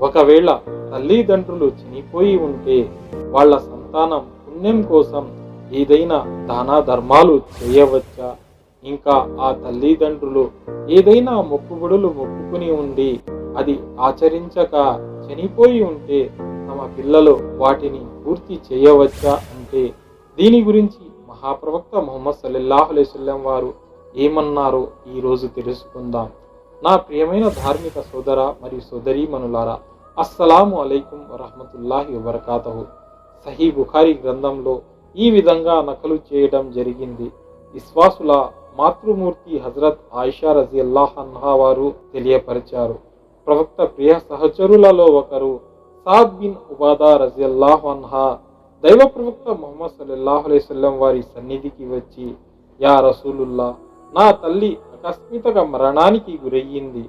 ఒకవేళ తల్లిదండ్రులు చనిపోయి ఉంటే వాళ్ళ సంతానం పుణ్యం కోసం ఏదైనా దాన ధర్మాలు చేయవచ్చా? ఇంకా ఆ తల్లిదండ్రులు ఏదైనా మొక్కుబడులు మొక్కుకుని ఉండి అది ఆచరించక చనిపోయి ఉంటే తమ పిల్లలు వాటిని పూర్తి చేయవచ్చా అంటే దీని గురించి మహాప్రవక్త మొహమ్మద్ సల్లల్లాహు అలైవల్లం వారు ఏమన్నారో ఈరోజు తెలుసుకుందాం. నా ప్రియమైన ధార్మిక సోదర మరియు సోదరీమణులారా అస్సలాము అలైకుం వరహమతుల్లాహి వబర్కాతహు. సహీ బుఖారి గ్రంథంలో ఈ విధంగా నకలు చేయడం జరిగింది. విశ్వాసుల మాతృమూర్తి హజరత్ ఆయిషా రజియల్లాహ్ అన్హా వారు తెలియపరిచారు. ప్రవక్త ప్రియ సహచరులలో ఒకరు సాద్ బిన్ ఉబాదా రజియల్లాహ్ అన్హా దైవ ప్రవక్త మొహమ్మద్ సల్లల్లాహు అలైవల్లం వారి సన్నిధికి వచ్చి యా రసూలుల్లా నా తల్లి అకస్మితగా మరణానికి గురయ్యింది.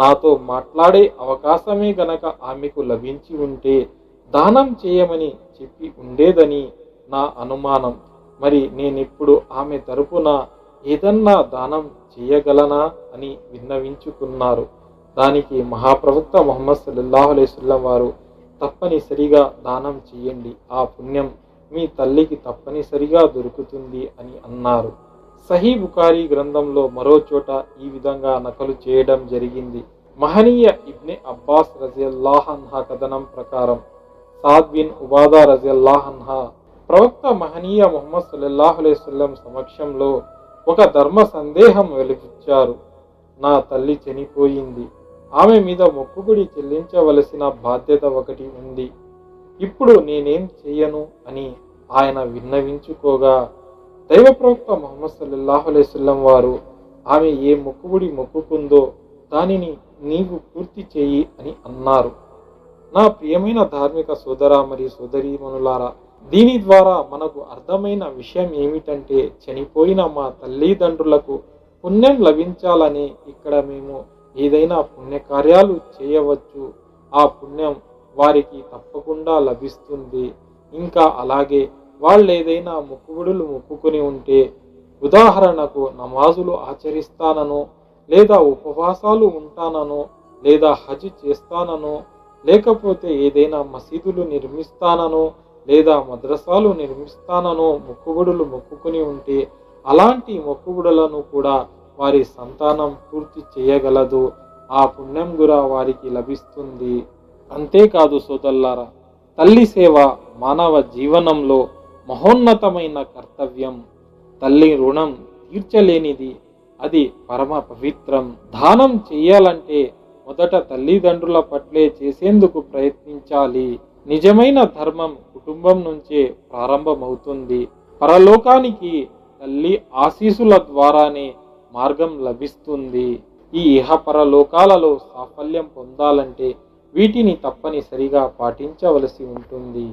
నాతో మాట్లాడే అవకాశమే గనక ఆమెకు లభించి ఉంటే దానం చేయమని చెప్పి ఉండేదని నా అనుమానం. మరి నేనిప్పుడు ఆమె తరపున ఏదన్నా దానం చేయగలనా అని విన్నవించుకున్నారు. దానికి మహాప్రవక్త మొహమ్మద్ సల్లల్లాహు అలైవల్లం వారు తప్పనిసరిగా దానం చేయండి ఆ పుణ్యం మీ తల్లికి తప్పనిసరిగా దొరుకుతుంది అని అన్నారు. సహీ బుఖారీ గ్రంథంలో మరో చోట ఈ విధంగా నకలు చేయడం జరిగింది. మహనీయ ఇబ్నె అబ్బాస్ రజియల్లాహన్హా కథనం ప్రకారం సాద్ బిన్ ఉబాదా రజియల్లాహన్హా ప్రవక్త మహనీయ ముహమ్మద్ సల్లల్లాహు సమక్షంలో ఒక ధర్మ సందేహం వెలిపించారు నా తల్లి చనిపోయింది. ఆమె మీద మొక్కుబడి చెల్లించవలసిన బాధ్యత ఒకటి ఉంది. ఇప్పుడు నేనేం చెయ్యను అని ఆయన విన్నవించుకోగా దైవ ప్రవక్త మొహమ్మద్ సల్లల్లాహు వారు ఆమె ఏ మొక్కుబడి మొక్కుకుందో దానిని నీవు పూర్తి చేయి అని అన్నారు. నా ప్రియమైన ధార్మిక సోదర మరియు సోదరీమణులారా దీని ద్వారా మనకు అర్థమైన విషయం ఏమిటంటే చనిపోయిన మా తల్లిదండ్రులకు పుణ్యం లభించాలని ఇక్కడ మేము ఏదైనా పుణ్యకార్యాలు చేయవచ్చు. ఆ పుణ్యం వారికి తప్పకుండా లభిస్తుంది. ఇంకా అలాగే వాళ్ళు ఏదైనా మొక్కుబడులు మొక్కుకొని ఉంటే ఉదాహరణకు నమాజులు ఆచరిస్తానను లేదా ఉపవాసాలు ఉంటానను లేదా హజ్ చేస్తానను లేకపోతే ఏదైనా మసీదులు నిర్మిస్తానను లేదా మద్రసాలు నిర్మిస్తానను మొక్కుబడులు మొక్కుకొని ఉంటే అలాంటి మొక్కుబడులను కూడా వారి సంతానం పూర్తి చేయగలదు. ఆ పుణ్యం కూడా వారికి లభిస్తుంది. అంతేకాదు సోదల్లారా తల్లి సేవ మానవ జీవనంలో మహోన్నతమైన కర్తవ్యం. తల్లి రుణం తీర్చలేనిది. అది పరమ పవిత్రం. దానం చేయాలంటే మొదట తల్లిదండ్రుల పట్లే చేసేందుకు ప్రయత్నించాలి. నిజమైన ధర్మం కుటుంబం నుంచే ప్రారంభమవుతుంది. పరలోకానికి తల్లి ఆశీసుల ద్వారానే మార్గం లభిస్తుంది. ఈ ఇహపరలోకాలలో సాఫల్యం పొందాలంటే వీటిని తప్పనిసరిగా పాటించవలసి ఉంటుంది.